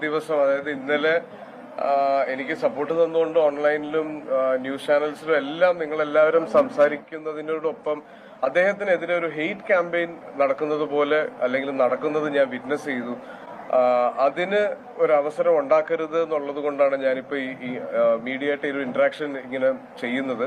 ദിവസം അതായത് ഇന്നലെ എനിക്ക് സപ്പോർട്ട് തന്നുകൊണ്ട് ഓൺലൈനിലും ന്യൂസ് ചാനൽസിലും എല്ലാം നിങ്ങൾ എല്ലാവരും സംസാരിക്കുന്നതിനോടൊപ്പം അദ്ദേഹത്തിനെതിരെ ഒരു ഹെയ്റ്റ് ക്യാമ്പയിൻ നടക്കുന്നത് പോലെ അല്ലെങ്കിൽ നടക്കുന്നത് ഞാൻ വിറ്റ്നസ് ചെയ്തു. അതിന് ഒരു അവസരം ഉണ്ടാക്കരുത് എന്നുള്ളത് കൊണ്ടാണ് ഞാനിപ്പോ ഈ മീഡിയ ആയിട്ട് ഒരു ഇന്ററാക്ഷൻ ഇങ്ങനെ ചെയ്യുന്നത്.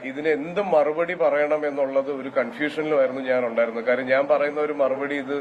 ഇതിന് എന്ത് മറുപടി പറയണം എന്നുള്ളത് ഒരു കൺഫ്യൂഷനിലുമായിരുന്നു ഞാൻ ഉണ്ടായിരുന്നത്. കാര്യം ഞാൻ പറയുന്ന ഒരു മറുപടി ഇത്